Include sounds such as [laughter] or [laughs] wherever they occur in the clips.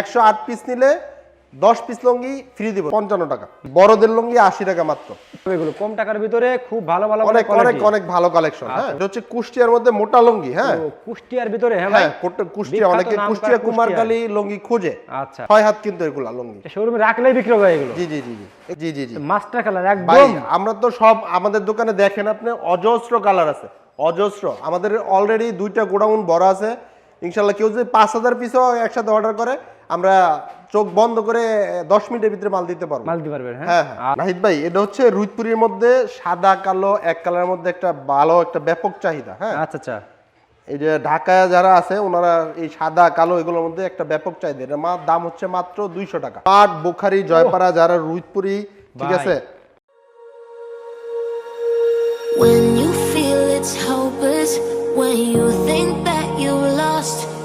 একশো আট পিস নিলে দশ পিস লঙ্গি ফ্রি দিব পঞ্চান্ন টাকা। বড়দের লঙ্গি আশি টাকা মাত্র। এগুলো কম টাকার ভিতরে খুব ভালো ভালো অনেক অনেক অনেক ভালো কালেকশন হ্যাঁ। এটা হচ্ছে কুষ্টিয়ার মধ্যে মোটা লঙ্গি হ্যাঁ। কুষ্টিয়ার ভিতরে হ্যাঁ ভাই। হ্যাঁ কুষ্টিয়া অনেকে কুষ্টিয়া। কুমারকালী লঙ্গি খোঁজে। আচ্ছা। ছয় হাত কিন্তু এগুলা লঙ্গি। শোরুমে রাখলেই বিক্রি হবে এগুলো? জি জি জি জি। জি জি জি। মাস্টার কালার একদম। আমরা তো সব আমাদের দোকানে দেখেন আপনি অজস্র কালার আছে। অজস্র। আমাদের অলরেডি দুইটা গোডাউন বড় আছে। ইনশাল্লাহ কেউ যদি পাঁচ হাজার পিসও একসাথে অর্ডার করে আমরা চোখ বন্ধ করে দশ মিনিটের ভিতরে মাল দিতে পারব। মাল দিতে পারবেন হ্যাঁ? হ্যাঁ হ্যাঁ। নাহিদ ভাই এটা হচ্ছে রুইতপুরের মধ্যে সাদা কালো এক কালারের মধ্যে একটা ভালো একটা ব্যাপক চাহিদা হ্যাঁ? আচ্ছা আচ্ছা। এই যে ঢাকায় যারা আছে ওনারা এই সাদা কালো এগুলোর মধ্যে একটা ব্যাপক চাহিদা। এটা মা দাম হচ্ছে মাত্র দুইশো টাকা। পাট বোখারি জয়পাড়া যারা রুইতপুরি ঠিক আছে? When you feel it's when you think that you've lost,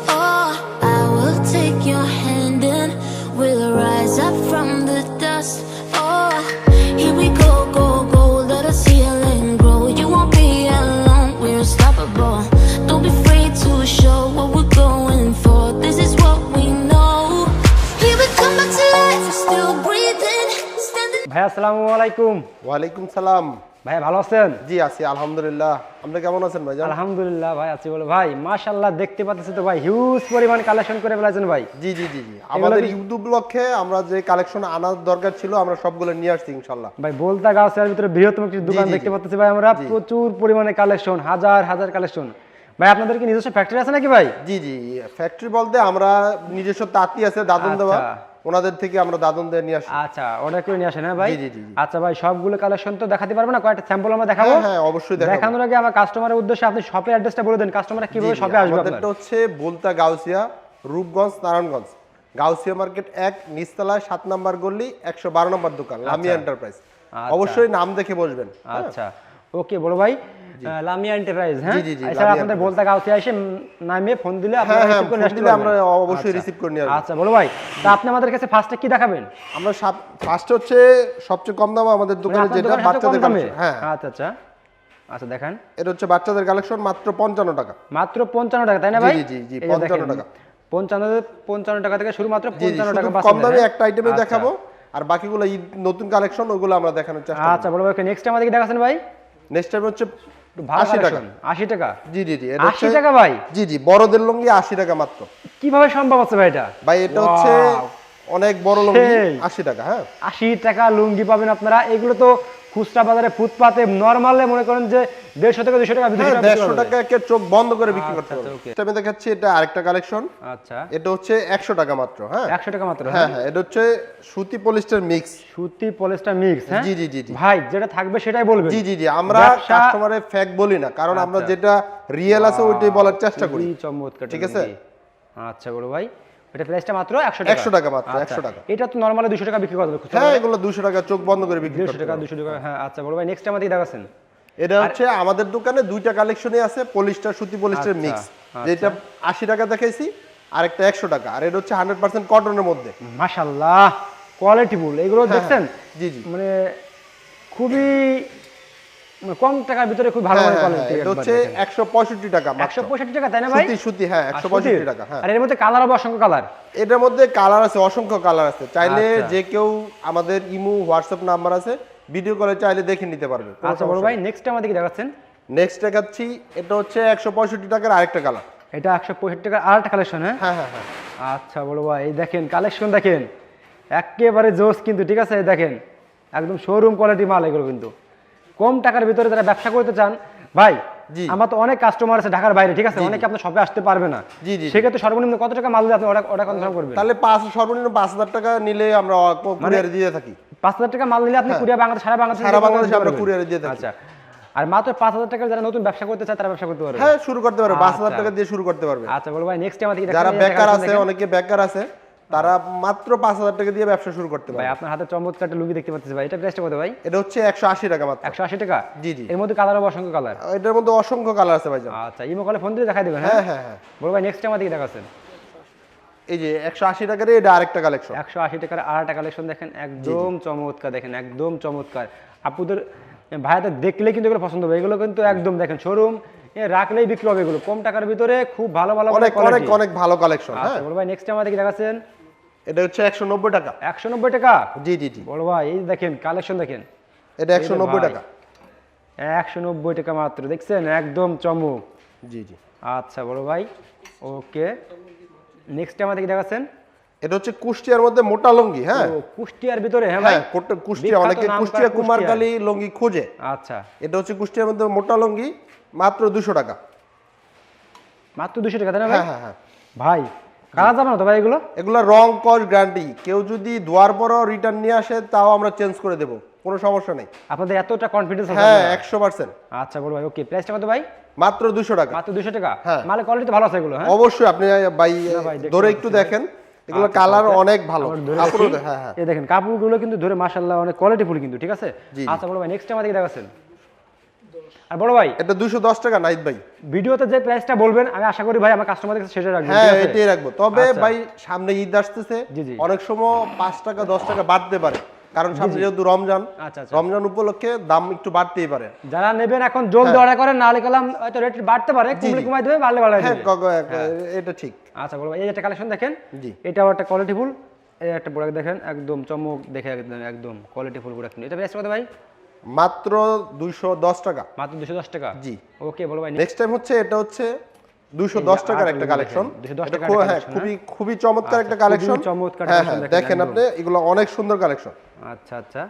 আসসালামু আলাইকুম। ওয়ালাইকুম সালাম। ভাই ভালো আছেন? জি আছি আলহামদুলিল্লাহ। আপনি কেমন আছেন ভাই আলহামদুলিল্লাহ ভাই আছি বলে। ভাই মাশাআল্লাহ দেখতে তো ভাই হিউজ পরিমাণ কালেকশন করে ভাই। জি জি জি জি। আমাদের ইউটিউব লক্ষ্যে আমরা যে কালেকশন আনার দরকার ছিল আমরা সবগুলো নিয়ে আসছি ইনশাল্লাহ ভাই বলতা গাছের ভিতরে বৃহত্তম একটি দোকান দেখতে। পাচ্ছি ভাই আমরা। প্রচুর পরিমাণে কালেকশন হাজার হাজার কালেকশন ভাই আপনাদের কি নিজস্ব ফ্যাক্টরি আছে নাকি ভাই? জি জি ফ্যাক্টরি বলতে আমরা নিজস্ব তাঁতি আছে দাদন দেওয়া। আচ্ছা। ওনাদের থেকে আমরা দাদন দিয়ে নিয়ে আসি। আচ্ছা অর্ডার করে নিয়ে আসেন হ্যাঁ ভাই? জি, জি। আচ্ছা ভাই সবগুলো কালেকশন তো দেখাতে পারব না? কয়েকটা স্যাম্পল আমরা দেখাবো? হ্যাঁ হ্যাঁ অবশ্যই দেখাবো। দেখানোর আগে আমার কাস্টমারের উদ্দেশ্যে আপনি শপের অ্যাড্রেসটা বলে দেন। কাস্টমাররা কীভাবে শপে আসবে আপনার? আমাদেরটা হচ্ছে বলতা গাউসিয়া রূপগঞ্জ নারায়ণগঞ্জ। গাউসিয়া মার্কেট এক নিচতলায় সাত নাম্বার গল্লি একশো বারো নম্বর দোকান লামিয়া এন্টারপ্রাইজ আচ্ছা। অবশ্যই নাম দেখে বসবেন। আচ্ছা। ওকে বড় ভাই। লামিয়া এন্টারপ্রাইজ হ্যাঁ? জি, জি, আপনাদের বলতে গাউতে এসে ফোন দিলে হ্যাঁ আপনারা হ্যাঁ রিসিভ করে আসতে আমরা অবশ্যই আচ্ছা। রিসিভ করে নিয়ে আচ্ছা বলো ভাই তা আপনি আমাদের কাছে ফার্স্টে কি দেখাবেন? আমরা ফার্স্ট হচ্ছে সবচেয়ে কম দাম আমাদের মানে দোকানে যেটা বাচ্চাদের হ্যাঁ। আচ্ছা আচ্ছা। আচ্ছা দেখেন। এটা হচ্ছে বাচ্চাদের কালেকশন মাত্র পঞ্চান্ন টাকা। মাত্র পঞ্চান্ন টাকা তাই না ভাই? জি, জি, জি, এই 55 টাকা। পঞ্চান্ন পঞ্চান্ন টাকা থেকে শুরু মাত্র জি জি পঞ্চান্ন শুধু টাকা কম দামে হ্যাঁ? একটা আইটেমে আচ্ছা। দেখাবো আর বাকিগুলো নতুন কালেকশন ওগুলো আমরা দেখানোর চেষ্টা আচ্ছা বলো ভাই নেক্সট আমাদেরকে দেখাচ্ছেন ভাই? নেক্সট টাইম হচ্ছে আশি টাকা। আশি টাকা? জি জি জি আশি টাকা ভাই? জি জি বড়দের লুঙ্গি আশি টাকা মাত্র। কীভাবে সম্ভব আছে ভাই এটা? ভাই এটা হচ্ছে অনেক বড় লুঙ্গি আশি টাকা হ্যাঁ। আশি টাকা লুঙ্গি পাবেন আপনারা। এগুলো তো খুচরা বাজারে ফুটপাতে নর্মালে মনে করেন যে দেড়শো থেকে দুশো টাকা হ্যাঁ টাকা দেড়শো টাকা চোখ বন্ধ করে বিক্রি করতে আচ্ছা, হবে আমি দেখাচ্ছি এটা আরেকটা কালেকশন আচ্ছা। এটা হচ্ছে একশো টাকা মাত্র হ্যাঁ। একশো টাকা মাত্র হ্যাঁ। হ্যাঁ এটা হচ্ছে সুতি পলিস্টার মিক্স সুতি পলিস্টার মিক্স হ্যাঁ? জি, জি, জি। ভাই যেটা থাকবে সেটাই বলবেন। জি জি জি আমরা কাস্টমারে ফ্যাক বলি না কারণ আমরা আচ্ছা। যেটা রিয়েল আছে ওইটাই বলার চেষ্টা করি। চমৎকার ঠিক আছে? আচ্ছা বড় ভাই। এটা প্রাইসটা মাত্র একশো টাকা। 100 টাকা মাত্র, আচ্ছা, 100 টাকা। এটা তো নর্মালি দুশো টাকা বিক্রি করা যাবে হ্যাঁ এগুলো দুশো টাকা চোখ বন্ধ করে বিক্রি দেড়শো করতে টাকা হবে। দুশো টাকা হ্যাঁ আচ্ছা বড় ভাই নেক্সট আমাদের দেখাচ্ছেন। এটা হচ্ছে আমাদের দোকানে দুইটা কালেকশনই আছে পলিস্টার সুতি পলিস্টার আচ্ছা, মিক্স আচ্ছা। যেটা আশি টাকা দেখাইছি আর একটা একশো টাকা। আর এটা হচ্ছে হান্ড্রেড পার্সেন্ট কটনের মধ্যে। মাশাল্লাহ কোয়ালিটিফুল এগুলো দেখছেন? জি জি। মানে খুবই কম টাকার ভিতরে খুব ভালো হ্যাঁ, মানে হ্যাঁ, হ্যাঁ, কোয়ালিটি এটা হচ্ছে একশো পঁয়ষট্টি টাকা মাত্র। একশো পঁয়ষট্টি টাকা তাই না ভাই? সুতি সুতি হ্যাঁ আর একশো সুতির? পঁয়ষট্টি টাকা হ্যাঁ। আর এর মধ্যে কালার হবে অসংখ্য কালার। এটার মধ্যে কালার আছে অসংখ্য কালার আছে। চাইলে আচ্ছা। যে কেউ আমাদের ইমু হোয়াটসঅ্যাপ নাম্বার আছে ভিডিও কলে চাইলে দেখে নিতে পারবে আচ্ছা বড় ভাই নেক্সট আমাদের কি দেখাচ্ছেন। নেক্সট দেখাচ্ছি এটা হচ্ছে একশো পঁয়ষট্টি টাকার আরেকটা কালার। এটা একশো পঁয়ষট্টি টাকার আর একটা কালেকশন হ্যাঁ? হ্যাঁ হ্যাঁ হ্যাঁ। আচ্ছা বড় ভাই এই দেখেন কালেকশন দেখেন। একেবারে জোস কিন্তু ঠিক আছে? দেখেন একদম শোরুম কোয়ালিটি মাল এগুলো কিন্তু। কম টাকার ভিতরে যারা ব্যবসা করতে চান ভাই আমার তো অনেক কাস্টমার আছে ঢাকার বাইরে ঠিক আছে? অনেকে আপনার শপে আসতে পারবে না। জি, জি, জি। সেক্ষেত্রে সর্বনিম্ন কত টাকা মাল দিয়ে আপনি অর্ডার কনফার্ম করবেন? তাহলে পাঁচ সর্বনিম্ন পাঁচ হাজার টাকা নিলে আমরা মানে কুরিয়ারে দিয়ে থাকি। পাঁচ হাজার টাকা মাল নিলে আপনি কুরিয়া বাংলাদেশ সারা বাংলাদেশ হ্যাঁ। সারা বাংলাদেশে আমরা কুরিয়ারে দিয়ে থাকি। আচ্ছা। আর মাত্র পাঁচ হাজার টাকা যারা নতুন ব্যবসা করতে চায় তারা ব্যবসা করতে পারবে। হ্যাঁ শুরু করতে পারবে। পাঁচ হাজার আচ্ছা। টাকা দিয়ে শুরু করতে পারবে। আচ্ছা বড় ভাই নেক্সট আমাদের যারা বেকার আছে অনেকে বেকার আছে তারা মাত্র পাঁচ হাজার টাকা দিয়ে ব্যবসা শুরু করতে ভাই পারবে আপনার হাতে চমৎকার একটা লুঙ্গি দেখতে পাচ্ছি ভাই। এটা প্রাইসটা কত ভাই? এটা হচ্ছে একশো আশি টাকা মাত্র। একশো আশি টাকা? জি, জি। এর মধ্যে কালার হবে অসংখ্য কালার এটার মধ্যে অসংখ্য কালার আছে ভাইজান। আচ্ছা ইমো কলে ফোন দিয়ে দেখাই দেবেন হ্যাঁ? হ্যাঁ হ্যাঁ হ্যাঁ। বড় ভাই নেক্সট আমাদের কি দেখাচ্ছেন। এই যে একশো আশি টাকার এটা আরেকটা কালেকশন একশো আশি টাকার আর একটা কালেকশন দেখেন একদম চমৎকার দেখেন একদম চমৎকার। আপুদের ভাইয়াদের দেখলে কিন্তু এগুলো পছন্দ হবে। এগুলো কিন্তু একদম দেখেন শোরুম রাখলেই বিক্রি হবে এগুলো। কম টাকার ভিতরে খুব ভালো ভালো অনেক অনেক অনেক ভালো কালেকশন হ্যাঁ। আচ্ছা বড় ভাই নেক্সট আমাদের দেখাচ্ছেন। এটা হচ্ছে একশো নব্বই টাকা। একশো নব্বই টাকা? জি জি জি। বড় ভাই এই দেখেন কালেকশন দেখেন। এটা একশো নব্বই টাকা। একশো নব্বই টাকা মাত্র দেখছেন? একদম চমক। জি জি। আচ্ছা বড় ভাই ওকে। নেক্সট আমাদের কি দেখাচ্ছেন? এটা হচ্ছে কুষ্টিয়ার মধ্যে মোটা লঙ্গি হ্যাঁ? কুষ্টিয়ার ভিতরে হ্যাঁ ভাই? হ্যাঁ কুষ্টিয়া অনেকে কুষ্টিয়া। কুমারকালী লঙ্গি খোঁজে। আচ্ছা। এটা হচ্ছে কুষ্টিয়ার মধ্যে মোটা লঙ্গি মাত্র দুশো টাকা। মাত্র দুশো টাকা তাই না ভাই? হ্যাঁ হ্যাঁ হ্যাঁ। ভাই কারা যাবে না তো ভাই এগুলো? এগুলো রং কস গ্যারান্টি। কেউ যদি ধোয়ার পরও রিটার্ন নিয়ে আসে তাও আমরা চেঞ্জ করে দেবো। কোনো সমস্যা নেই। আপনাদের এতটা কনফিডেন্স হ্যাঁ একশো পার্সেন্ট আচ্ছা বড় ভাই ওকে প্রাইসটা কত ভাই? মাত্র দুশো টাকা। মাত্র দুশো টাকা? হ্যাঁ। মালের কোয়ালিটি ভালো আছে এগুলো হ্যাঁ? অবশ্যই আপনি ভাই ধরে একটু দেখেন। এগুলো আচ্ছা, কালার আচ্ছা। অনেক ভালো। কাপড়ও হ্যাঁ হ্যাঁ। এই দেখেন কাপড়গুলো কিন্তু ধরে মাশাআল্লাহ অনেক কোয়ালিটিফুল কিন্তু ঠিক আছে। আচ্ছা বড় ভাই নেক্সট আমাদের দেখাচ্ছেন। আর বড় ভাই এটা দুশো দশ টাকা নাইট ভাই। ভিডিওতে যে প্রাইসটা বলবেন আমি আশা করি ভাই আমার কাস্টমারদের কাছে সেটা রাখব হ্যাঁ এটাই রাখব। তবে আচ্ছা। ভাই সামনে ঈদ আসতেছে। অনেক সময় পাঁচ টাকা দশ টাকা বাড়তে পারে। কারণ সামনে যেহেতু রমজান আচ্ছা, আচ্ছা। রমজান উপলক্ষে দাম একটু বাড়তেই পারে। যারা নেবেন এখন জলদি অর্ডার করেন নাহলে কালাম হয়তো রেট বাড়তে পারে কমলে হ্যাঁ। কমাই দেবে বাড়লে বাড়াই হ্যাঁ দেবে। ক- এটা ঠিক। আচ্ছা ভাই এই একটা কালেকশন দেখেন জি। এটাও একটা কোয়ালিটিফুল এই একটা প্রোডাক্ট দেখেন একদম চমক দেখে একদম একদম কোয়ালিটিফুল প্রোডাক্ট এটা কত ভাই? মাত্র দুইশো দশ টাকা। মাত্র টাকা? জি। ওকে বড় ভাই নেক্সট টাইম হচ্ছে এটা হচ্ছে দুশো দশ যে টাকার একটা কালেকশন এটা টাকার খুব- একটা হ্যাঁ খুবই খুবই চমৎকার একটা কালেকশন চমৎকার collection দেখেন দেখেন আপনি এগুলো অনেক সুন্দর কালেকশন আচ্ছা আচ্ছা।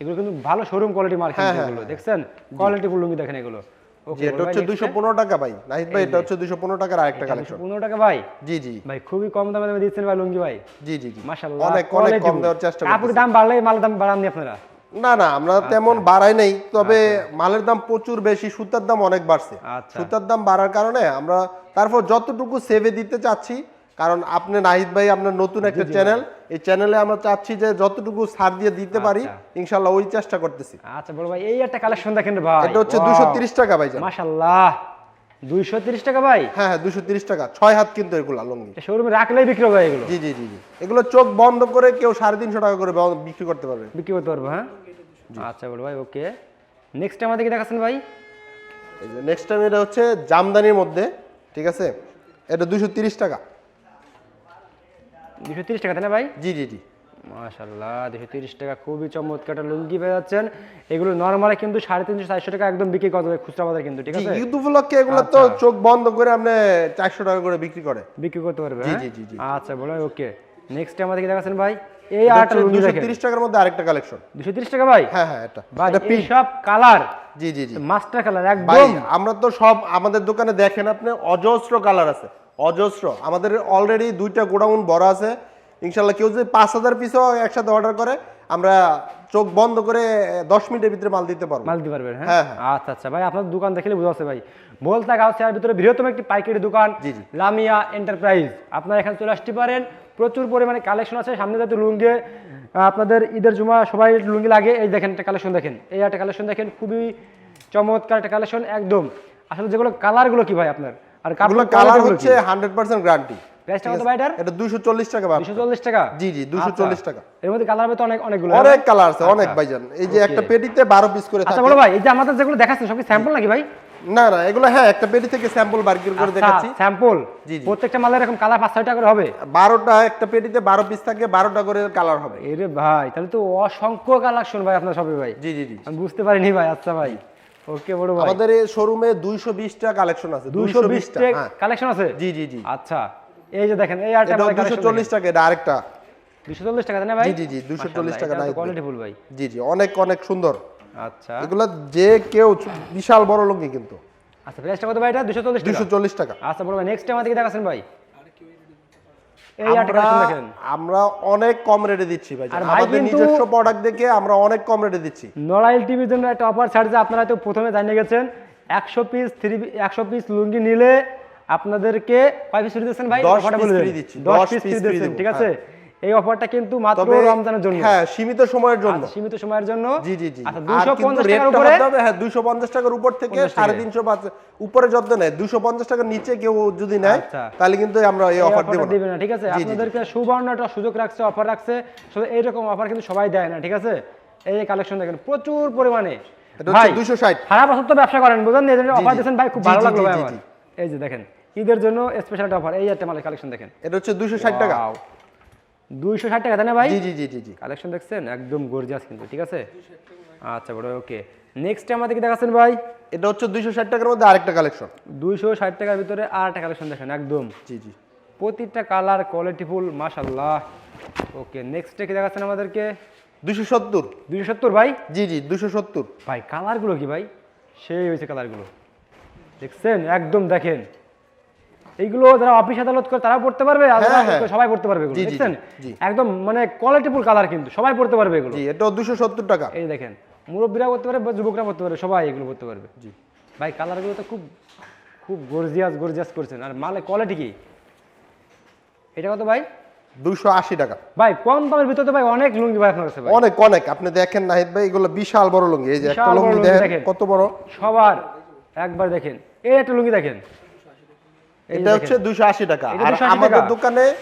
এগুলো কিন্তু ভালো শোরুম কোয়ালিটি মাল এগুলো দেখছেন? কোয়ালিটি লুঙ্গি দেখেন এগুলো। জি এটা হচ্ছে দুইশো পনেরো টাকা ভাই। নাহিদ ভাই এটা হচ্ছে দুইশো পনেরো টাকার আরেকটা কালেকশন টাকা ভাই? জি জি। ভাই খুবই কম দামে দিচ্ছেন ভাই লুঙ্গি ভাই। জি জি জি। মাশাআল্লাহ অনেক অনেক কম দেওয়ার চেষ্টা কাপড়ের দাম বাড়লে মালের দাম বাড়াননি আপনারা। না না আমরা তেমন বাড়াই নাই তবে মালের দাম প্রচুর বেশি সুতার দাম অনেক বাড়ছে। আচ্ছা। সুতার দাম বাড়ার কারণে আমরা তারপর যতটুকু সেভে দিতে চাচ্ছি কারণ আপনি নাহিদ ভাই আপনার নতুন একটা চ্যানেল এই চ্যানেলে আমরা চাচ্ছি যে যতটুকু ছাড় দিয়ে দিতে পারি আচ্ছা। ইনশাল্লাহ ওই চেষ্টা করতেছি। আচ্ছা বড় ভাই এই একটা কালেকশন দেখেন ভাই। এটা হচ্ছে দুশো তিরিশ টাকা ভাই মাশাআল্লাহ। দুইশো তিরিশ টাকা ভাই? হ্যাঁ হ্যাঁ দুশো তিরিশ টাকা। ছয় হাত কিন্তু এগুলা লুঙ্গি। শোরুমে রাখলেই বিক্রি হবে এগুলো? জি জি জি এগুলো চোখ বন্ধ করে কেউ সাড়ে তিনশো টাকা করে বিক্রি করতে পারবে। বিক্রি করতে পারবে হ্যাঁ? আচ্ছা বড় ভাই ওকে নেক্সট আমাদের কি দেখাচ্ছেন ভাই। নেক্সট টাইম এটা হচ্ছে জামদানির মধ্যে ঠিক আছে? এটা দুশো তিরিশ টাকা। দুশো তিরিশ টাকা তাই না ভাই? জি জি জি। মাশাল্লাহ দুশো তিরিশ টাকা খুবই চমৎকার একটা লুঙ্গি পেয়ে যাচ্ছেন। এগুলো নর্মালি কিন্তু সাড়ে তিনশো চারশো টাকা একদম বিক্রি করতে হবে খুচরা বাজার কিন্তু ঠিক আছে? ঈদ উপলক্ষে এগুলো তো চোখ বন্ধ করে আপনি চারশো টাকা করে বিক্রি করে। বিক্রি করতে পারবে জি, হ্যাঁ? জি, জি, জি। আচ্ছা বলো ওকে নেক্সট আমাদের কি দেখাচ্ছেন ভাই এই আটটা লুঙ্গি দেখেন। টাকার মধ্যে আরেকটা কালেকশন দুশো তিরিশ টাকা ভাই? হ্যাঁ হ্যাঁ এটা। সব কালার জি জি জি। মাস্টার কালার একদম। আমরা তো সব আমাদের দোকানে দেখেন আপনি অজস্র কালার আছে অজস্র। আমাদের অলরেডি দুইটা গোডাউন বড় আছে। ইনশাল্লাহ কেউ যদি পাঁচ হাজার পিসও একসাথে অর্ডার করে আমরা চোখ বন্ধ করে দশ মিনিটের ভিতরে মাল দিতে পারব। মাল দিতে পারবেন হ্যাঁ? হ্যাঁ, হ্যাঁ। আচ্ছা আচ্ছা। ভাই আপনার দোকান দেখলে বুঝা যাচ্ছে ভাই। বলতা গাউসিয়ার ভিতরে বৃহত্তম একটি পাইকারি দোকান। লামিয়া এন্টারপ্রাইজ। আপনারা এখানে চলে আসতে পারেন। প্রচুর পরিমাণে কালেকশন আছে। সামনে যাতে লুঙ্গি আপনাদের ঈদের জুমা সবাই লুঙ্গি লাগে। এই দেখেন একটা কালেকশন দেখেন। এই একটা কালেকশন দেখেন খুবই চমৎকার একটা কালেকশন একদম। আসলে যেগুলো কালারগুলো কি ভাই আপনার? আর কালার হচ্ছে হান্ড্রেড পার্সেন্ট গ্যারান্টি প্রাইসটা কত ভাই এটার? এটা দুশো চল্লিশ টাকা ভাই। দুশো চল্লিশ টাকা? জি, জি, 240। টাকা। এর মধ্যে কালার তো অনেক অনেকগুলো অনেক কালার আছে অনেক ভাইজান। এই যে একটা পেটিতে বারো পিস করে আচ্ছা বলো ভাই এই যে আমাদের যেগুলো দেখাচ্ছেন সব কি স্যাম্পল নাকি ভাই? না না এগুলো হ্যাঁ একটা পেটি থেকে স্যাম্পল বার্গির করে দেখাচ্ছি। স্যাম্পল জি, জি। প্রত্যেকটা মালের এরকম কালার পাঁচ ছয়টা করে হবে? বারোটা একটা পেটিতে বারো পিস থাকে বারোটা করে কালার হবে। এরে ভাই তাহলে তো অসংখ্য কালেকশন ভাই আপনার সবে ভাই। জি জি জি। আমি বুঝতে পারিনি ভাই আচ্ছা ভাই। ওকে বড় ভাই। আমাদের এই শোরুমে কালেকশন আছে বিশটা হ্যাঁ। কালেকশন আছে? জি জি জি। আচ্ছা এই যে দেখেন এই দুশো চল্লিশ টাকা এটা আরেকটা। দুশো চল্লিশ টাকা তাই না ভাই? জি, জি, জি, 240 টাকা। কোয়ালিটি ফুল ভাই। জি জি অনেক অনেক সুন্দর। আচ্ছা। এগুলা যে কেউ বিশাল বড় লুঙ্গি কিন্তু। আচ্ছা প্রাইসটা কত ভাই এটা? দুশো চল্লিশ টাকা? দুশো চল্লিশ টাকা। আচ্ছা বড় ভাই নেক্সট টাইম আমাদেরকে দেখাচ্ছেন ভাই। আমরা অনেক কম রেটে দিচ্ছি ভাই। আমাদের নিজস্ব প্রোডাক্ট দেখে আমরা অনেক কম রেটে দিচ্ছি। নড়াইল টিভির জন্য একটা অফার ছাড়ছে আপনারা তো প্রথমে জানিয়ে গেছেন। একশো পিস থ্রি একশো পিস লুঙ্গি নিলে আপনাদেরকে কয় পিস ফ্রি দিচ্ছেন ভাই? 10 অফারটা piece বলে দেন। free দিচ্ছি, 10 10 পিস ফ্রি দিচ্ছেন ঠিক আছে? এই অফারটা কিন্তু মাত্র রমজানের জন্য। হ্যাঁ সীমিত সময়ের জন্য। আচ্ছা, সীমিত সময়ের জন্য? জি জি জি। আচ্ছা আর দুশো কিন্তু পঞ্চাশ টাকার উপরে হ্যাঁ দুশো পঞ্চাশ টাকার উপর থেকে 50 সাড়ে টাকা। তিনশো পাঁচ উপরে যত নেয় দুশো পঞ্চাশ টাকার নিচে কেউ যদি নেয় আচ্ছা। তাহলে কিন্তু আমরা এই এই অফার দেবো দিবে না ঠিক আছে। আপনাদেরকে সুবর্ণ একটা সুযোগ রাখছে অফার রাখছে। শুধু এইরকম অফার কিন্তু সবাই দেয় না ঠিক আছে? এই কালেকশন দেখেন প্রচুর পরিমাণে। হচ্ছে 260 সারা বছর তো ব্যবসা করেন বুঝলেন? এই জন্য অফার। দিয়েছেন ভাই খুব ভালো লাগল ভাই আমার। এই যে দেখেন ঈদের জন্য স্পেশাল অফার এই একটা মালের কালেকশন দেখেন। এটা হচ্ছে দুশো ষাট টাকা। দুইশো ষাট টাকা তাই না ভাই? জি জি জি জি জি। কালেকশন দেখছেন? একদম গর্জিয়াস কিন্তু ঠিক আছে? আচ্ছা বড় ওকে নেক্সট আমাদেরকে দেখাচ্ছেন ভাই। এটা হচ্ছে দুইশো ষাট টাকার মধ্যে আরেকটা কালেকশন দুইশো ষাট টাকার ভিতরে আর একটা কালেকশন দেখেন একদম। জি জি। প্রতিটা কালার কোয়ালিটিফুল মাশাল্লাহ ওকে নেক্সট কি দেখাচ্ছেন আমাদেরকে? দুইশো সত্তর। দুইশো সত্তর ভাই? জি জি দুইশো সত্তর। ভাই কালারগুলো কি ভাই? সেই হয়েছে কালারগুলো দেখছেন? একদম দেখেন। এইগুলো যারা অফিস আদালত করে তারা পড়তে পারবে হ্যাঁ, হ্যাঁ। সবাই পড়তে পারবে এগুলো দেখছেন? একদম মানে কোয়ালিটিফুল কালার কিন্তু সবাই পড়তে পারবে এগুলো। জি এটাও দুশো সত্তর টাকা। এই দেখেন মুরব্বীরা করতে পারবে যুবকরা করতে পারবে সবাই এগুলো করতে পারবে। জি। ভাই কালারগুলো তো খুব খুব গর্জিয়াস গর্জিয়াস করছেন। আর মালে কোয়ালিটি কি? এটা কত ভাই? দুইশো আশি টাকা। ভাই কম দামের ভিতরে তো ভাই অনেক লুঙ্গি ভাই আপনার কাছে অনেক অনেক। আপনি দেখেন নাহিদ ভাই এগুলো বিশাল বড় লুঙ্গি। এই যে একটা লুঙ্গি দেখেন। কত বড়। সবার একবার দেখেন। এই একটা লুঙ্গি দেখেন। এটা হচ্ছে দুইশো আশি টাকা। আর আমাদের দোকানে।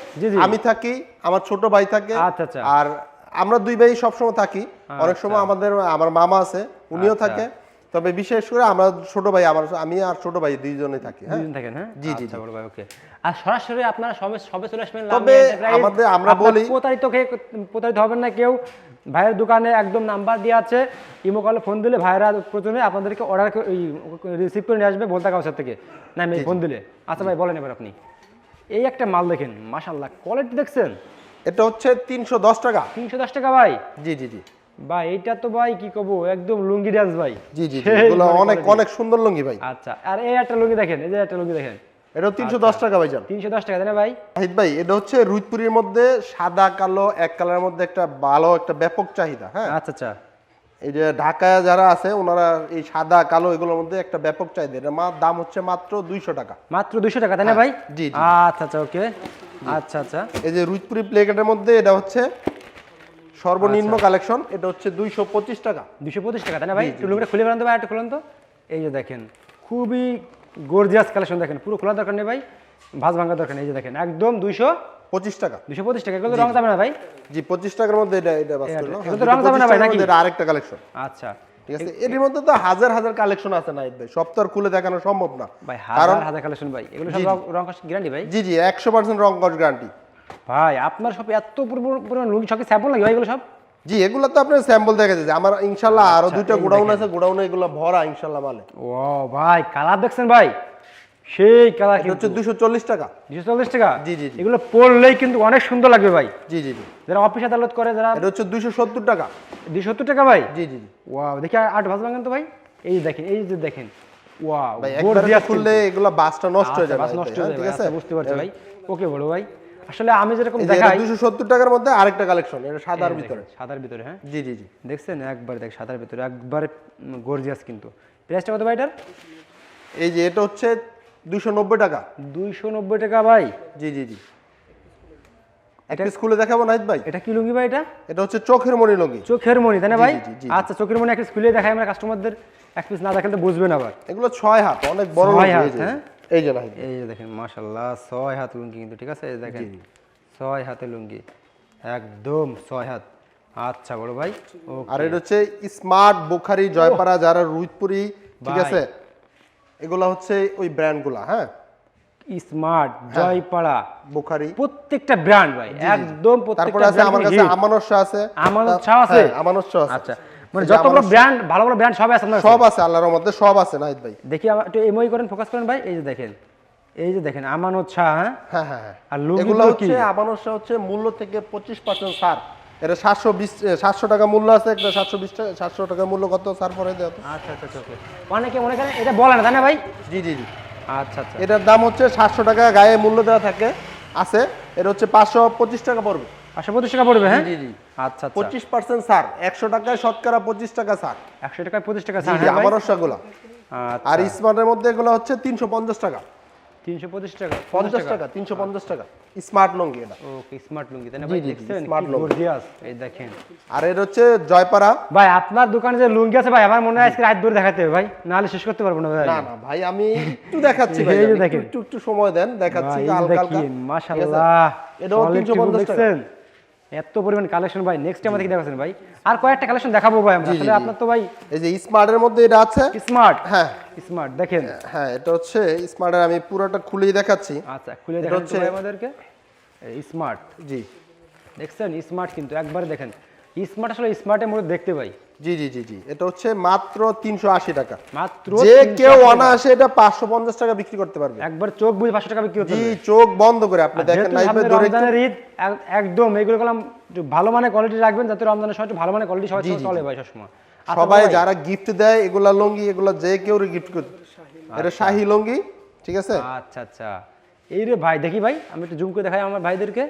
আমি থাকি আমার ছোট ভাই থাকে। আচ্ছা, আচ্ছা। আর আমরা দুই ভাই সবসময় থাকি। অনেক সময় আমাদের আমার মামা আছে উনিও আচ্ছা। থাকে। তবে বিশেষ করে আমরা ছোট ভাই আমার আমি আর ছোট ভাই দুইজনেই থাকি হ্যাঁ? থাকেন হ্যাঁ? জি, জি, আচ্ছা, বড় ভাই ওকে। আর সরাসরি আপনারা সবে সবে চলে আসবেন তবে আমাদের আমরা বলি- প্রতারিত প্রতারিত হবেন না কেউ। ভাইয়ের দোকানে একদম নাম্বার দেওয়া আছে। ইমো কলে ফোন দিলে ভাইয়েরা প্রথমে আপনাদেরকে অর্ডার রিসিভ করে নিয়ে আসবে বলতা কাউসার থেকে। না আমি ফোন দিলে। আচ্ছা ভাই বলেন এবার আপনি। এই একটা মাল দেখেন মাশাল্লাহ কোয়ালিটি দেখছেন? এটা হচ্ছে তিনশো দশ টাকা। তিনশো দশ টাকা ভাই? জি জি জি। ভাই এইটা তো ভাই কি কব একদম লুঙ্গি ডান্স ভাই। জি জি অনেক অনেক সুন্দর লুঙ্গি ভাই। আচ্ছা আর এই একটা লুঙ্গি দেখেন এই যে একটা লুঙ্গি দেখেন। এটাও তিনশো দশ টাকা ভাই যান তিনশো দশ টাকা তাই ভাই? নাহিদ ভাই এটা হচ্ছে রুইতপুরের মধ্যে সাদা কালো এক কালারের মধ্যে একটা ভালো একটা ব্যাপক চাহিদা হ্যাঁ? আচ্ছা আচ্ছা। এই যে ঢাকায় যারা আছে ওনারা এই সাদা কালো এগুলোর মধ্যে একটা ব্যাপক চাহিদা। এটা দাম হচ্ছে মাত্র দুইশো টাকা। মাত্র দুশো টাকা তাই না ভাই? হ্যাঁ, জি। আচ্ছা আচ্ছা ওকে। আচ্ছা আচ্ছা। এই যে রুইতপুরি প্লেকেটের মধ্যে এটা হচ্ছে সর্বনিম্ন কালেকশন এটা হচ্ছে দুইশো পঁচিশ টাকা। দুশো পঁচিশ টাকা তাই না ভাই? একটু খুলে বেড়ান তো ভাই একটু খুলুন তো। এই যে দেখেন খুবই গর্জিয়াস কালেকশন দেখেন পুরো খোলা দরকার নেই ভাই ভাজ ভাঙা দরকার নেই যে দেখেন একদম দুইশো পঁচিশ টাকা। দুশো পঁচিশ টাকা। এগুলো রং যাবে না ভাই। জি পঁচিশ টাকার মধ্যে এটা এটা রং যাবে না ভাই, নাকি? এটা আরেকটা কালেকশন আচ্ছা। ঠিক আছে এর মধ্যে তো হাজার হাজার কালেকশন আছে ভাই। খুলে দেখানো সম্ভব না। ভাই হাজার হাজার কালেকশন ভাই। এগুলো সব। রং- গ্যারান্টি ভাই। জি জি একশো পার্সেন্ট রং কস গ্যারান্টি ভাই আপনার সব এত পরিমাণ- লুঙ্গি সব স্যাম্পল নাকি ভাই এগুলো সব? জি এগুলো তো আপনার স্যাম্পল দেখা যাচ্ছে। আমার ইনশাল্লাহ আরও আচ্ছা, দুইটা গোডাউন আছে গোডাউনে এগুলো ভরা ইনশাল্লাহ মালে। ও ভাই কালার দেখছেন ভাই? সেই কালার হচ্ছে দুশো চল্লিশ টাকা। দুশো চল্লিশ টাকা? জি, জি। এগুলো পরলেই কিন্তু অনেক সুন্দর লাগবে ভাই। জি জি জি। যারা অফিস আদালত করে যারা এটা হচ্ছে দুশো সত্তর টাকা। দুশো সত্তর টাকা ভাই? জি জি জি। ওয়াও দেখি আট ভাজ ভাঙেন তো ভাই? এই যে দেখেন এই যে দেখেন। ওয়াও ভাই একবারে খুললে এগুলো বাসটা নষ্ট হয়ে যাবে বাস নষ্ট হয়ে যাবে ঠিক আছে? আচ্ছা, বুঝতে পারছি ভাই। ওকে বড় ভাই। আসলে আমি যেরকম এটা দেখাই দুশো সত্তর টাকার মধ্যে আরেকটা কালেকশন এটা সাদার ভিতরে। সাদার ভিতরে হ্যাঁ? জি জি জি। দেখছেন? একবার দেখ সাদার ভিতরে একবারে গর্জিয়াস কিন্তু। প্রাইসটা কত ভাই এটার? এই যে এটা হচ্ছে দুশো নব্বই টাকা। দুইশো নব্বই টাকা ভাই। জি জি জি। একটা স্কুলে দেখাবো নাহিদ ভাই? এটা কি লুঙ্গি ভাই এটা? এটা হচ্ছে চোখের মনি লঙ্গি। চোখের মনি তাই না ভাই। আচ্ছা চোখের মনি একটা খুলে দেখাই আমরা কাস্টমারদের এক পিস না দেখালে তো বুঝবেন আবার। এগুলো ছয় হাত অনেক বড় লুঙ্গি, হ্যাঁ? এই যে নাহিদ এই যে দেখেন মাশাল্লাহ ছয় হাত লুঙ্গি কিন্তু ঠিক আছে? দেখেন ছয় হাতে লুঙ্গি একদম ছয় হাত। আচ্ছা বড় ভাই আর এটা হচ্ছে স্মার্ট বুখারি জয়পাড়া যারা রুইতপুরি ঠিক আছে? এগুলা হচ্ছে ওই ব্র্যান্ডগুলা হ্যাঁ? স্মার্ট জয়পাড়া। বুখারি। প্রত্যেকটা ব্র্যান্ড ভাই একদম তারপরে প্রত্যেকটা আছে আমার কাছে। আমানত শাহ আছে। আমানত শাহ আছে? হ্যাঁ, আমানত শাহ আচ্ছা। মানে এই যে যতগুলো আমানত ব্র্যান্ড ভালো ভালো ব্র্যান্ড সবাই আছে সব আছে আল্লাহর মধ্যে সব আছে নাহিদ ভাই। দেখি একটু এমওই করেন ফোকাস করেন ভাই এই যে দেখেন এই যে দেখেন আমানত শাহ হ্যাঁ? হ্যাঁ হ্যাঁ হ্যাঁ। আর এগুলো হচ্ছে আমানত শাহ হচ্ছে মূল্য থেকে পঁচিশ পার্সেন্ট ছাড়। এটা সাতশো বিশ সাতশো টাকা মূল্য আছে একটা সাতশো বিশ টাকা সাতশো টাকা মূল্য কত ছাড় পরে দেওয়া তো? আচ্ছা আচ্ছা ওকে অনেকে মনে করেন এটা বলে না তাই না ভাই? জি জি জি। আচ্ছা আচ্ছা। এটার দাম হচ্ছে সাতশো টাকা গায়ে মূল্য দেওয়া থাকে আছে। এটা হচ্ছে পাঁচশো পঁচিশ টাকা পড়বে। পাঁচশো পঁচিশ টাকা পড়বে হ্যাঁ? জি, জি। আচ্ছা আচ্ছা। পঁচিশ পার্সেন্ট ছাড় একশো টাকায় শতকরা পঁচিশ টাকা ছাড় একশো টাকায় পঁচিশ টাকা জি ছাড় জি হ্যাঁ আমার রসাগুলা আচ্ছা। আর স্মার্টের মধ্যে এগুলো হচ্ছে তিনশো পঞ্চাশ টাকা। তিনশো পঁচিশ টাকা পঞ্চাশ টাকা? তিনশো পঞ্চাশ টাকা। স্মার্ট লঙ্গি এটা। ওকে স্মার্ট লুঙ্গি তাই না ভাই? দেখছেন লুঙ্গি। গর্জিয়াস। এই দেখেন। আর এর হচ্ছে জয়পাড়া। ভাই আপনার দোকানে যে লুঙ্গি আছে ভাই আমার মনে হয় আজকে রাত ধরে দেখাতে হবে ভাই। নাহলে শেষ করতে পারব না ভাই। না না ভাই আমি একটু দেখাচ্ছি [laughs] ভাই একটু- দেখেন। একটু একটু সময় দেন দেখাচ্ছি হালকা হালকা? মাশাআল্লাহ। triple পঞ্চাশ টাকা। দেখছেন? এত পরিমাণ কালেকশন ভাই নেক্সট টাইম আমাদেরকে দেখাচ্ছেন ভাই? আর কয়েকটা কালেকশন দেখাবো ভাই আমরা। আসলে আপনার তো ভাই এই যে স্মার্টের মধ্যে এটা আছে? স্মার্ট হ্যাঁ। স্মার্ট দেখেন। হ্যাঁ এটা হচ্ছে স্মার্টের আমি পুরোটা খুলেই দেখাচ্ছি। আচ্ছা খুলে দেখাচ্ছি আমাদেরকে। স্মার্ট জি। দেখছেন স্মার্ট কিন্তু একবার দেখেন। স্মার্ট আসলে স্মার্টের মধ্যে দেখতে পাই। জি জি জি জি। এটা হচ্ছে মাত্র তিনশো আশি টাকা। মাত্র যে কেউ অনায়াসে এটা পাঁচশো পঞ্চাশ টাকা বিক্রি করতে পারবে। একবার চোখ বুঝে পাঁচশো টাকা বিক্রি করতে জি চোখ বন্ধ করে আপনি দেখেন ধরে রমজানের ঈদ একদম এগুলো করলাম ভালো মানের কোয়ালিটি রাখবেন যাতে রমজানের সময় ভালো মানের কোয়ালিটি সবাই চলে ভাই সবসময়। আচ্ছা সবাই যারা গিফট দেয় এগুলা লঙ্গি এগুলা যে কেউ গিফট করতে এটা শাহী লঙ্গি ঠিক আছে? আচ্ছা আচ্ছা। এই রে ভাই দেখি ভাই আমি একটু জুম করে দেখাই আমার ভাইদেরকে।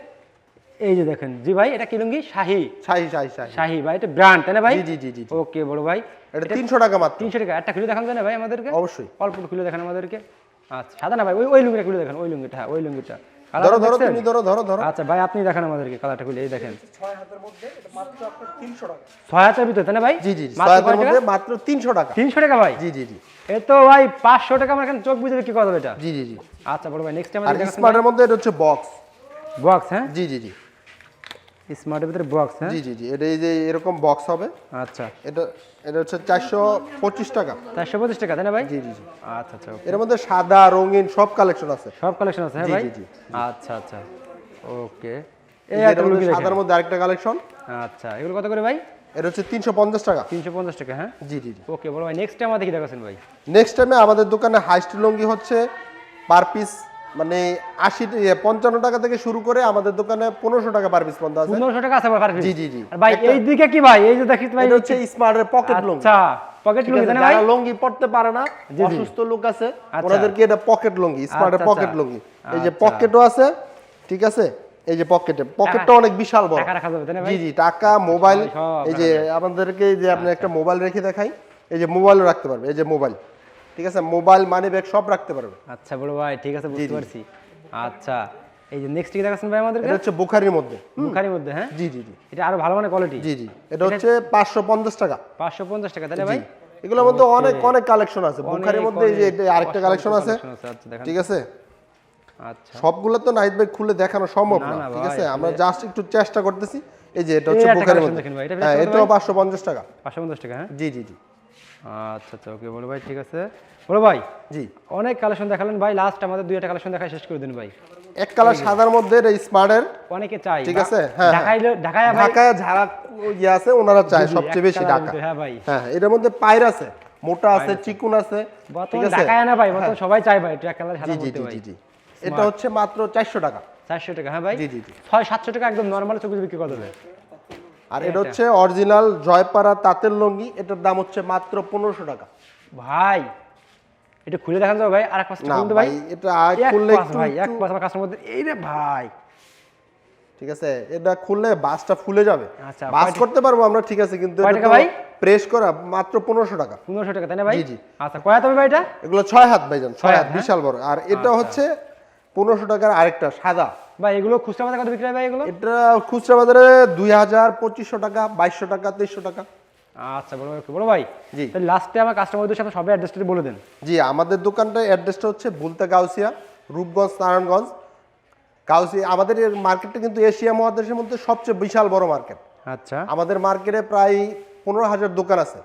এই যে দেখেন জি ভাই এটা কি লুঙ্গি? শাহি। শাহী শাহী শাহী। শাহি ভাই এটা ব্র্যান্ড তাই না ভাই? জি, জি, জি। ওকে বড় ভাই। এটা তিনশো টাকা মাত্র। তিনশো টাকা। একটা খুলে দেখান না ভাই আমাদেরকে? অবশ্যই। অল্প একটু খুলে দেখান আমাদেরকে। আচ্ছা সাদা না ভাই ওই ওই লুঙ্গিটা খুলে দেখেন ওই লুঙ্গিটা হ্যাঁ ওই লুঙ্গিটা। ধরো ধরো তুমি ধরো ধরো ধরো। আচ্ছা ভাই আপনি দেখান আমাদেরকে কালারটা খুলে এই দেখেন। ছয় হাতের মধ্যে এটা মাত্র আপনার তিনশো টাকা। ছয় হাজার ভিতরে তাই না ভাই? জি জি জি, মাত্র ছয় হাতের মধ্যে মাত্র তিনশো টাকা। তিনশো টাকা ভাই? জি জি জি। এ তো ভাই পাঁচশো টাকা আমার এখানে চোখ বুঝে বিক্রি কথা এটা। জি জি জি। আচ্ছা বড় ভাই নেক্সট টাইম আর স্মার্টের মধ্যে এটা হচ্ছে বক্স বক্স হ্যাঁ? জি জি জি। স্মার্টের ভিতরে বক্স হ্যাঁ? জি জি জি। এটা এই যে এরকম বক্স হবে আচ্ছা। এটা এটা হচ্ছে চারশো পঁচিশ টাকা। চারশো পঁচিশ টাকা তাই না ভাই? জি জি জি। আচ্ছা আচ্ছা এর মধ্যে সাদা রঙিন সব কালেকশন আছে। সব কালেকশন আছে হ্যাঁ ভাই? জি, জি। আচ্ছা আচ্ছা ওকে এই সাদার মধ্যে আরেকটা কালেকশন আচ্ছা এগুলো কত করে ভাই? এটা হচ্ছে তিনশো পঞ্চাশ টাকা। তিনশো পঞ্চাশ টাকা হ্যাঁ? জি জি জি। ওকে বড় ভাই নেক্সট টাইম আমাদের কি দেখাচ্ছেন ভাই? নেক্সট টাইমে আমাদের দোকানে হাইস্ট লুঙ্গি হচ্ছে পার পিস মানে আশি পঞ্চান্ন টাকা থেকে শুরু করে আমাদের দোকানে পনেরোশো টাকা পার পিস পর্যন্ত আছে। পনেরোশো টাকা আছে পার জি, জি, জি। ভাই একটা- এই দিকে কি ভাই? এই যে দেখি ভাই হচ্ছে স্মার্টের পকেট লুঙ্গি। আচ্ছা পকেট লুঙ্গি আছে, ভাই? লুঙ্গি পড়তে পারে না। অসুস্থ লোক আছে আচ্ছা। ওনাদেরকে এটা পকেট লুঙ্গি স্মার্টের পকেট আচ্ছা। লুঙ্গি। এই যে। পকেটও আছে ঠিক আছে? এই যে পকেটে পকেটটা অনেক বিশাল বড়। টাকা রাখা যাবে তাই না ভাই? জি জি টাকা মোবাইল এই যে আমাদেরকে যে আপনি একটা মোবাইল রেখে দেখাই এই যে মোবাইলও রাখতে পারবে এই যে মোবাইল ঠিক আছে? মোবাইল মানি ব্যাগ সব রাখতে পারবে। আচ্ছা বড় ভাই ঠিক আছে বুঝতে পারছি। আচ্ছা এই যে নেক্সট কি দেখাচ্ছেন ভাই আমাদেরকে? এটা হচ্ছে বুখারির মধ্যে। বুখারির মধ্যে হ্যাঁ? জি জি জি। এটা আরও ভালো মানের কোয়ালিটি জি জি। এটা হচ্ছে পাঁচশো পঞ্চাশ টাকা। পাঁচশো পঞ্চাশ টাকা তাই না জি। ভাই এগুলোর মধ্যে অনেক অনেক কালেকশন আছে। বুখারির মধ্যে এই যে এটা আরেকটা কালেকশন আছে। আচ্ছা ঠিক আছে? আচ্ছা। সবগুলো তো নাইট ভাই খুলে দেখানো সম্ভব না, ঠিক আছে? আমরা জাস্ট একটু চেষ্টা করতেছি। এই যে এটা হচ্ছে বুখারির মধ্যে। হ্যাঁ এটাও ভাই? পাঁচশো পঞ্চাশ টাকা। পাঁচশো পঞ্চাশ টাকা হ্যাঁ? জি জি জি। আচ্ছা আচ্ছা ওকে বড় ভাই ঠিক আছে। বড় ভাই জি। অনেক কালেকশন দেখালেন ভাই লাস্ট আমাদের কালেকশন দেখায় শেষ করে দিন ভাই। এক কালার সাদার মধ্যে এটা স্মার্টের। অনেকে চাই ঠিক আছে, হ্যাঁ, ঢাকায় ভাই ঢাকায় যারা ইয়ে আছে ওনারা চায় সবচেয়ে বেশি ঢাকা। হ্যাঁ ভাই। হ্যাঁ এটার মধ্যে পাইর আছে মোটা আছে চিকুন আছে ঠিক আছে? ঢাকায় না ভাই বর্তমানে সবাই চাই ভাই ট্র্যাক কালার সাদা মধ্যে ভাই। জি জি। এটা হচ্ছে মাত্র চারশো টাকা। চারশো টাকা হ্যাঁ ভাই? জি, জি, জি। ছয় সাতশো টাকা একদম নর্মাল চোখে বিক্রি করা যাবে আর এটা হচ্ছে অরিজিনাল জয়পাড়া তাঁতের লঙ্গি এটার দাম হচ্ছে মাত্র পনেরোশো টাকা। ভাই এটা খুলে দেখান যাবে ভাই আর এক ভাই। এটা এক খুললে ভাই এক আমার কাস্টমার এই রে ভাই। ঠিক আছে এটা খুললে বাসটা ফুলে যাবে। আচ্ছা, বাস করতে পারব আমরা ঠিক আছে কিন্তু এটা ভাই? প্রেস করা মাত্র পনেরোশো টাকা। পনেরোশো টাকা তাই না ভাই? জি, জি। আচ্ছা কয়া তবে ভাই এটা? এগুলো ছয় হাত ভাইজান হাত হাত, বিশাল বড়। আর এটা আচ্ছা। হচ্ছে পনেরোশো টাকার আরেকটা সাদা। ভাই এগুলো খুচরা বাজার কত বিক্রি হয় ভাই এগুলো? এটা খুচরা বাজারে দুই হাজার পঁচিশশো টাকা বাইশশো টাকা তেইশশো টাকা। আচ্ছা বড় ভাই বড় ভাই জি। লাস্টে আমার কাস্টমারদের সাথে সবাই অ্যাড্রেসটা বলে দেন। জি আমাদের দোকানটার অ্যাড্রেসটা হচ্ছে বুলতা গাউসিয়া রূপগঞ্জ নারায়ণগঞ্জ। গাউসিয়া আমাদের মার্কেটটা কিন্তু এশিয়া মহাদেশের মধ্যে সবচেয়ে বিশাল বড় মার্কেট আচ্ছা। আমাদের মার্কেটে প্রায় পনেরো হাজার দোকান আছে।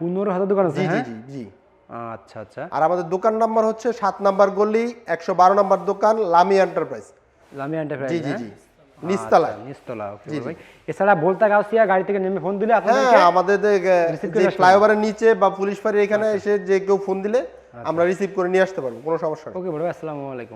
পনেরো হাজার দোকান আছে জি জি হ্যাঁ? জি জি। আচ্ছা আচ্ছা। আর আমাদের দোকান নাম্বার হচ্ছে সাত নাম্বার গলি একশো বারো নাম্বার দোকান লামি এন্টারপ্রাইজ। লামি এন্টারপ্রাইজ জি জি হ্যাঁ? জি। আচ্ছা, ভাই। এছাড়া বলতা গাউসিয়া গাড়ি থেকে নেমে ফোন দিলে আপনাদেরকে হ্যাঁ আমাদের যে-। ফ্লাইওভারের নিচে বা পুলিশ এখানে এসে যে কেউ ফোন দিলে আমরা রিসিভ করে নিয়ে আসতে পারব কোনো সমস্যা নেই। ওকে বড় আসসালামু আলাইকুম।